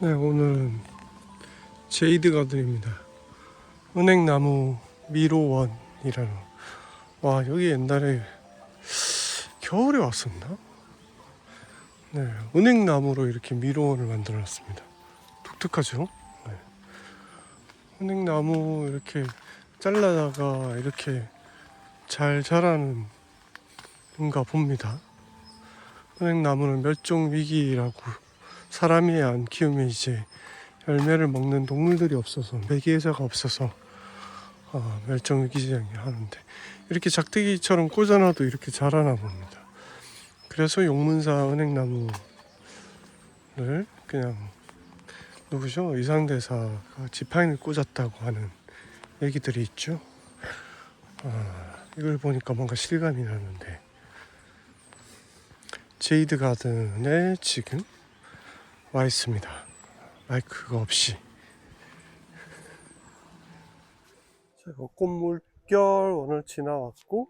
네, 오늘은 제이드 가든입니다. 은행나무 미로원이라는. 와, 여기 옛날에 겨울에 왔었나? 네, 은행나무로 이렇게 미로원을 만들어 놨습니다. 독특하죠? 네. 은행나무 이렇게 잘라다가 이렇게 잘 자라는 건가 봅니다. 은행나무는 멸종 위기라고 사람이 안 키우면 이제 열매를 먹는 동물들이 없어서 매개자가 없어서 어, 멸종 위기장이 하는데 이렇게 작대기처럼 꽂아놔도 이렇게 자라나 봅니다. 그래서 용문사 은행나무를 그냥 누구죠 의상대사가 지팡이를 꽂았다고 하는 얘기들이 있죠. 아, 이걸 보니까 뭔가 실감이 나는데 제이드 가든에 지금 와 있습니다. 마이크가 없이. 제가 꽃물결 오늘 지나왔고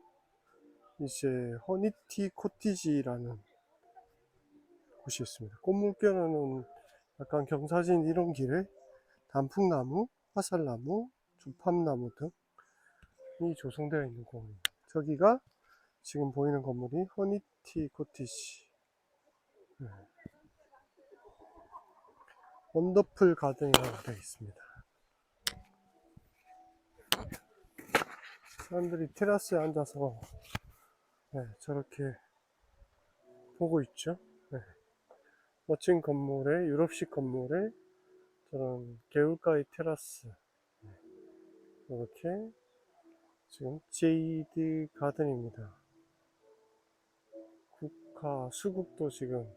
이제 허니티 코티지라는 곳이 있습니다. 꽃물결은 약간 경사진 이런 길에 단풍나무, 화살나무, 주팝나무 등이 조성되어 있는 공원입니다. 저기가 지금 보이는 건물이 허니티 코티지. 네. 원더풀 가든이라고 되어 있습니다. 사람들이 테라스에 앉아서 네, 저렇게 보고 있죠. 네. 멋진 건물에 유럽식 건물에 저런 개울가의 테라스 네. 이렇게 지금 제이드 가든입니다. 국화 수국도 지금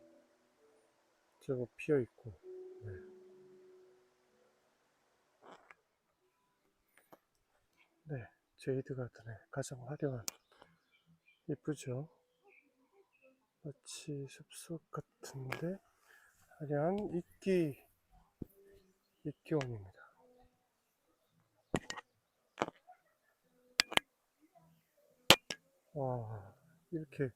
제법 피어 있고 네. 네, 제이드 가든의 가장 화려한 이쁘죠? 마치 숲속 같은데 화려한 이끼 이끼원입니다. 와 이렇게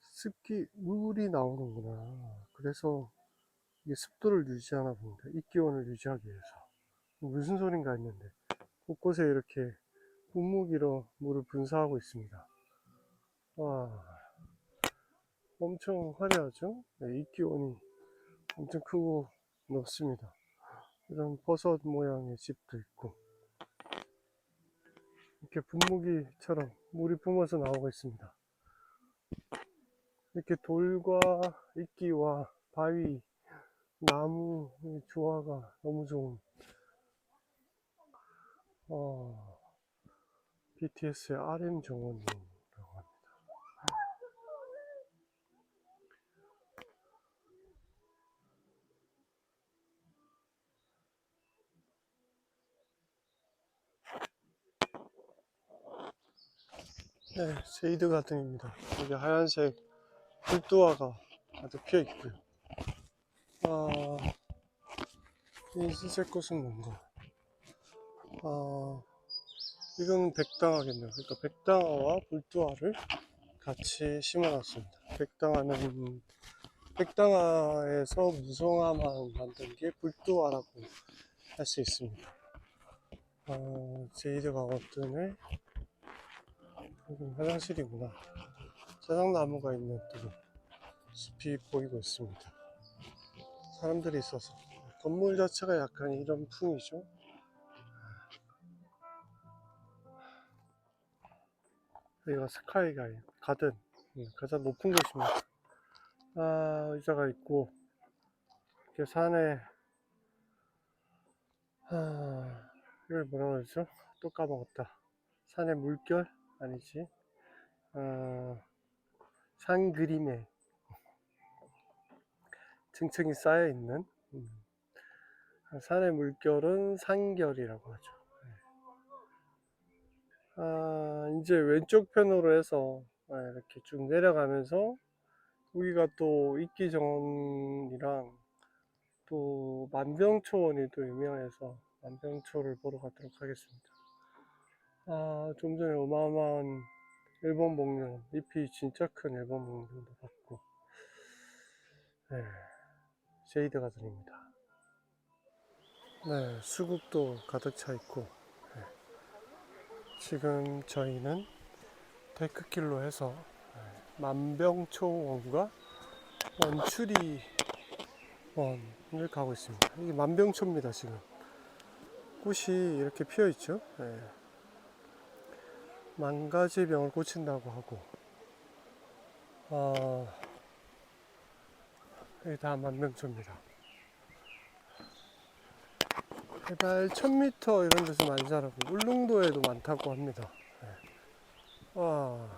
습기 물이 나오는구나. 그래서 이게 습도를 유지하나 봅니다. 입기온을 유지하기 위해서. 무슨 소린가 했는데 곳곳에 이렇게 분무기로 물을 분사하고 있습니다. 와, 엄청 화려하죠? 네, 입기온이 엄청 크고 높습니다. 이런 버섯 모양의 집도 있고 이렇게 분무기처럼 물이 뿜어서 나오고 있습니다. 이렇게 돌과 이끼와 바위 나무 이 조화가 너무 좋은 어, BTS의 RM 정원이라고 합니다. 네, 제이드 가든입니다. 여기 하얀색 불두화가 아주 피어 있고요. 아, 이 흰색 꽃은 뭔가? 아, 이건 백당화겠네요. 그러니까 백당화와 불두화를 같이 심어놨습니다. 백당화는 백당화에서 무성화만 만든 게 불두화라고 할 수 있습니다. 아, 제이드 가거든의 화장실이구나. 자작나무가 있는 또 숲이 보이고 있습니다. 사람들이 있어서 건물 자체가 약간 이런 풍이죠. 여기가 스카이가 가든 음, 가장 높은 곳입니다. 아 의자가 있고 이렇게 산에 아 이걸 뭐라고 그러죠? 또 까먹었다. 산의 물결 아니지? 어, 산 그림에 층층이 쌓여 있는 음, 산의 물결은 산결이라고 하죠. 네. 아, 이제 왼쪽 편으로 해서 아, 이렇게 쭉 내려가면서 여기가 또 이끼 정원이랑 또 만병초원이 또 유명해서 만병초를 보러 가도록 하겠습니다. 아, 좀 전에 어마어마한 일본 목련, 잎이 진짜 큰 일본 목련도 봤고, 네. 제이드 가든입니다. 네, 수국도 가득 차 있고 네. 지금 저희는 데크길로 해서 네, 만병초원과 원추리 원을 가고 있습니다. 이게 만병초입니다 지금. 꽃이 이렇게 피어 있죠. 네. 만 가지 병을 고친다고 하고, 어, 이게 다 만병초입니다. 해발 1000m 이런 데서 많이 자라고, 울릉도에도 많다고 합니다. 네. 와,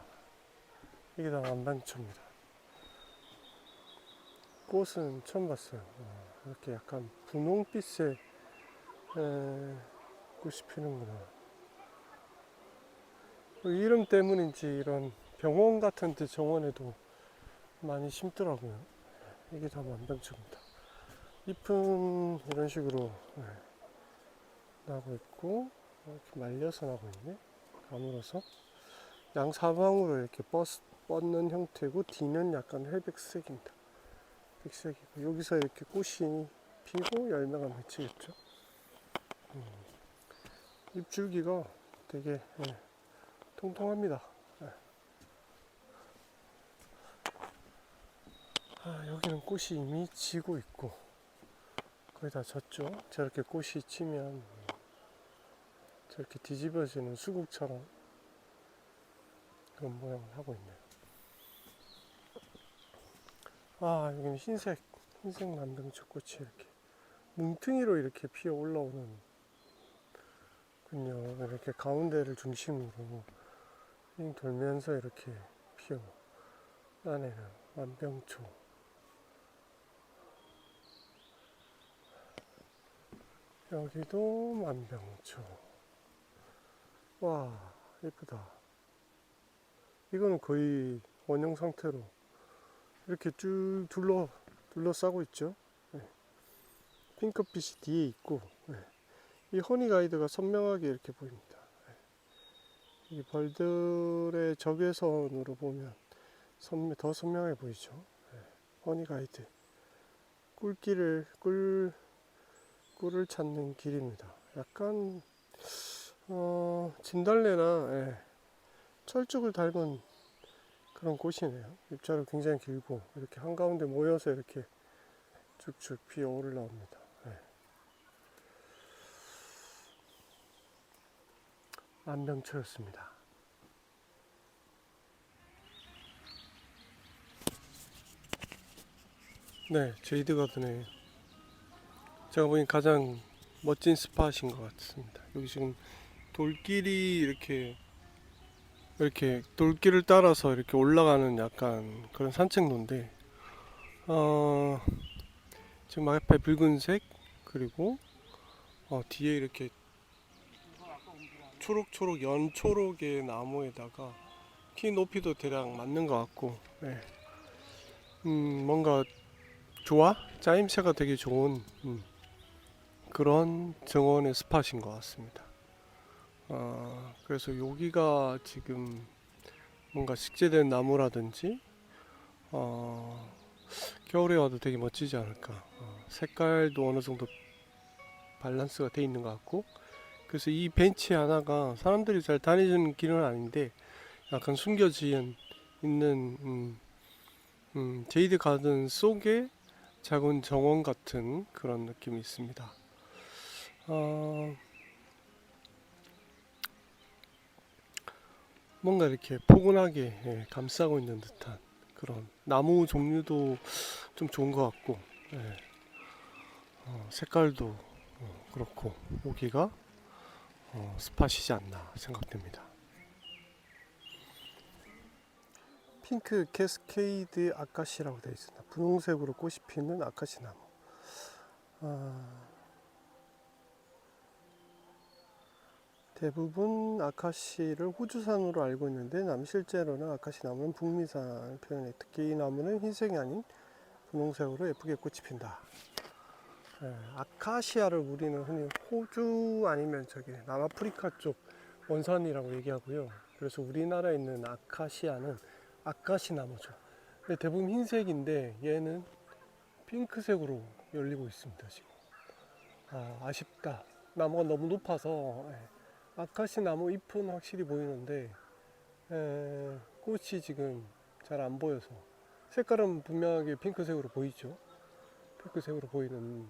이게 다 만병초입니다. 꽃은 처음 봤어요. 어, 이렇게 약간 분홍빛의 에, 꽃이 피는구나. 그 이름 때문인지 이런 병원 같은 데 정원에도 많이 심더라고요. 이게 다 만병초입니다. 잎은 이런 식으로 네, 나고 있고 이렇게 말려서 나고 있네. 가물어서 양 사방으로 이렇게 뻗, 뻗는 형태고 뒤는 약간 회백색입니다. 백색이고 여기서 이렇게 꽃이 피고 열매가 맺히겠죠. 음, 잎줄기가 되게 예, 통통합니다. 예. 아, 여기는 꽃이 이미 지고 있고 거의 다 졌죠. 저렇게 꽃이 지면 저렇게 뒤집어지는 수국처럼 그런 모양을 하고 있네요. 아, 여기는 흰색, 흰색 만병초 꽃이 이렇게 뭉퉁이로 이렇게 피어 올라오는 군요. 이렇게 가운데를 중심으로 빙 돌면서 이렇게 피어 나내는 만병초. 여기도 만병초. 와, 예쁘다. 이거는 거의 원형 상태로 이렇게 쭉 둘러 둘러싸고 있죠. 네. 핑크빛이 뒤에 있고 네. 이 허니 가이드가 선명하게 이렇게 보입니다. 네. 이 벌들의 적외선으로 보면 선명, 더 선명해 보이죠. 네. 허니 가이드 꿀길을 꿀 꿀을 찾는 길입니다. 약간 어, 진달래나 예, 철쭉을 닮은 그런 꽃이네요. 잎자루 굉장히 길고 이렇게 한가운데 모여서 이렇게 쭉쭉 피어 올라옵니다. 네. 만병초였습니다. 네, 제이드 가든에 제가 보기엔 가장 멋진 스팟인 것 같습니다. 여기 지금 돌길이 이렇게 이렇게 돌길을 따라서 이렇게 올라가는 약간 그런 산책로인데 어, 지금 앞에 붉은색 그리고 어, 뒤에 이렇게 초록초록 연초록의 나무에다가 키 높이도 대략 맞는 것 같고 네. 음, 뭔가 좋아? 짜임새가 되게 좋은 음, 그런 정원의 스팟인 것 같습니다. 어, 그래서 여기가 지금 뭔가 식재된 나무라든지 어, 겨울에 와도 되게 멋지지 않을까. 어, 색깔도 어느 정도 밸런스가 돼 있는 것 같고 그래서 이 벤치 하나가 사람들이 잘 다니는 길은 아닌데 약간 숨겨진 있는 음, 음, 제이드 가든 속에 작은 정원 같은 그런 느낌이 있습니다. 어, 뭔가 이렇게 포근하게 예, 감싸고 있는 듯한 그런 나무 종류도 좀 좋은 것 같고 예. 어, 색깔도 어, 그렇고 여기가 어, 스팟이지 않나 생각됩니다. 핑크 캐스케이드 아카시라고 되어 있습니다. 분홍색으로 꽃이 피는 아카시 나무. 아, 대부분 아카시를 호주산으로 알고 있는데 남 실제로는 아카시 나무는 북미산을 표현해 특히 이 나무는 흰색이 아닌 분홍색으로 예쁘게 꽃이 핀다. 예, 아카시아를 우리는 흔히 호주 아니면 저기 남아프리카 쪽 원산이라고 얘기하고요. 그래서 우리나라에 있는 아카시아는 아카시 나무죠. 근데 대부분 흰색인데 얘는 핑크색으로 열리고 있습니다 지금. 아, 아쉽다. 나무가 너무 높아서 예. 아카시 나무 잎은 확실히 보이는데 에, 꽃이 지금 잘 안 보여서 색깔은 분명하게 핑크색으로 보이죠. 핑크색으로 보이는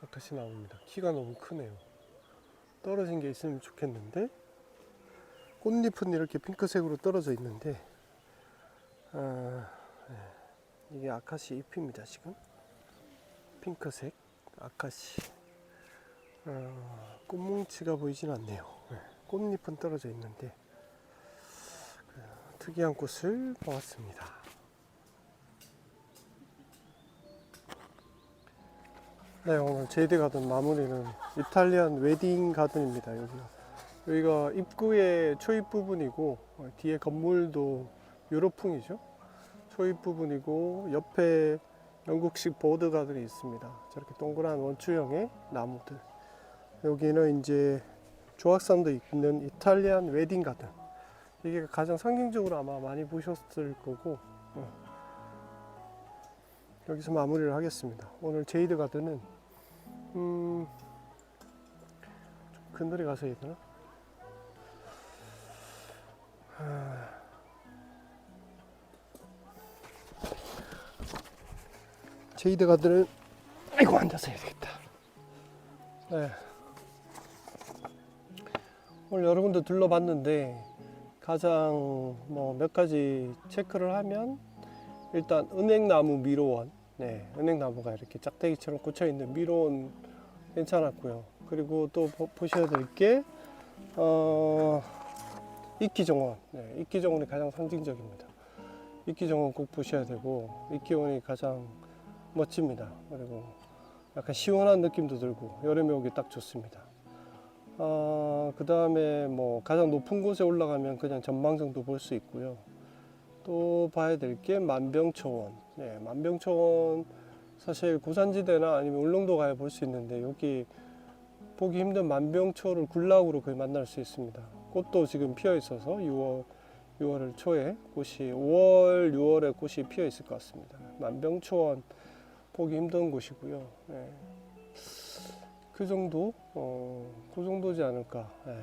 아카시 나무입니다. 키가 너무 크네요. 떨어진 게 있으면 좋겠는데 꽃잎은 이렇게 핑크색으로 떨어져 있는데 아, 네. 이게 아카시 잎입니다 지금 핑크색 아카시 어, 꽃뭉치가 보이진 않네요 네. 꽃잎은 떨어져 있는데 그, 특이한 꽃을 보았습니다 네 오늘 제이드 가든 마무리는 이탈리안 웨딩 가든입니다 여기가 여기가 입구의 초입 부분이고 어, 뒤에 건물도 유럽풍이죠. 초입 부분이고 옆에 영국식 보드 가든이 있습니다. 저렇게 동그란 원추형의 나무들. 여기는 이제 조각산도 있는 이탈리안 웨딩 가든. 이게 가장 상징적으로 아마 많이 보셨을 거고 어. 여기서 마무리를 하겠습니다. 오늘 제이드 가든은 음, 좀 그늘에 가서 해야 되나? 제이드 가드는 아이고 앉아서 해야 되겠다. 네. 오늘 여러분들 둘러봤는데 가장 뭐 몇 가지 체크를 하면 일단 은행나무 미로원, 네, 은행나무가 이렇게 짝대기처럼 꽂혀 있는 미로원 괜찮았고요. 그리고 또 보, 보셔야 될게 어, 이끼정원, 네, 이끼정원이 가장 상징적입니다. 이끼정원 꼭 보셔야 되고 이끼정원이 가장 멋집니다. 그리고 약간 시원한 느낌도 들고 여름에 오기 딱 좋습니다. 어, 그 다음에 뭐 가장 높은 곳에 올라가면 그냥 전망정도 볼 수 있고요. 또 봐야 될 게 만병초원. 네, 만병초원 사실 고산지대나 아니면 울릉도 가야 볼 수 있는데 여기 보기 힘든 만병초를 굴락으로 거의 만날 수 있습니다. 꽃도 지금 피어 있어서 6월 6월 초에 꽃이 5월 6월에 꽃이 피어 있을 것 같습니다. 만병초원 보기 힘든 곳이고요. 예. 그 정도, 어, 그 정도지 않을까. 예.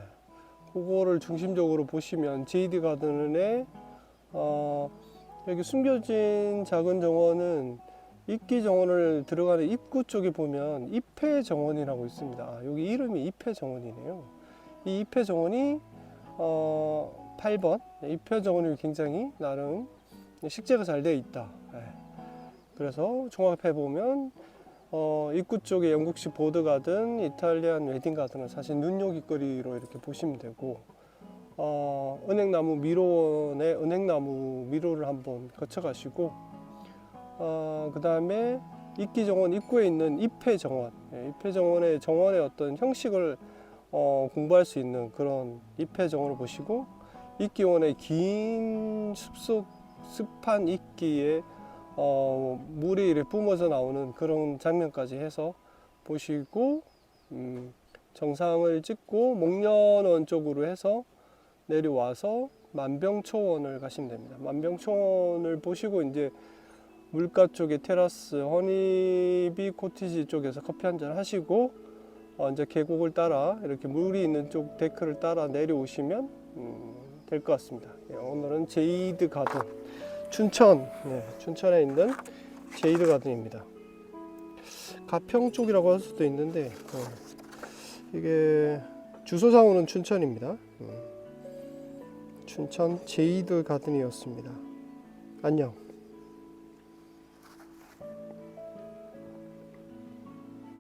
그거를 중심적으로 보시면 제이드 가든의 어, 여기 숨겨진 작은 정원은 입기 정원을 들어가는 입구 쪽에 보면 입회 정원이라고 있습니다. 아, 여기 이름이 입회 정원이네요. 이 입회 정원이 어, 8번 입회 정원이 굉장히 나름 식재가 잘 되어 있다. 예. 그래서 종합해 보면 어, 입구 쪽에 영국식 보드 가든, 이탈리안 웨딩 가든은 사실 눈요깃거리로 이렇게 보시면 되고 어, 은행나무 미로원의 은행나무 미로를 한번 거쳐가시고 어, 그 다음에 입기정원 입구에 있는 입회정원, 예, 입회정원의 정원의 어떤 형식을 어, 공부할 수 있는 그런 입회정원을 보시고 입기원의 긴 숲속 습한 입기에 어, 물이 이렇게 뿜어져 나오는 그런 장면까지 해서 보시고 음, 정상을 찍고 목련원 쪽으로 해서 내려와서 만병초원을 가시면 됩니다. 만병초원을 보시고 이제 물가 쪽에 테라스 허니비 코티지 쪽에서 커피 한 잔 하시고 어, 이제 계곡을 따라 이렇게 물이 있는 쪽 데크를 따라 내려오시면 음, 될 것 같습니다. 예, 오늘은 제이드 가든 춘천, 네, 춘천에 있는 제이드 가든입니다. 가평 쪽이라고 할 수도 있는데 어, 이게 주소상으로는 춘천입니다. 음, 춘천 제이드 가든이었습니다. 안녕.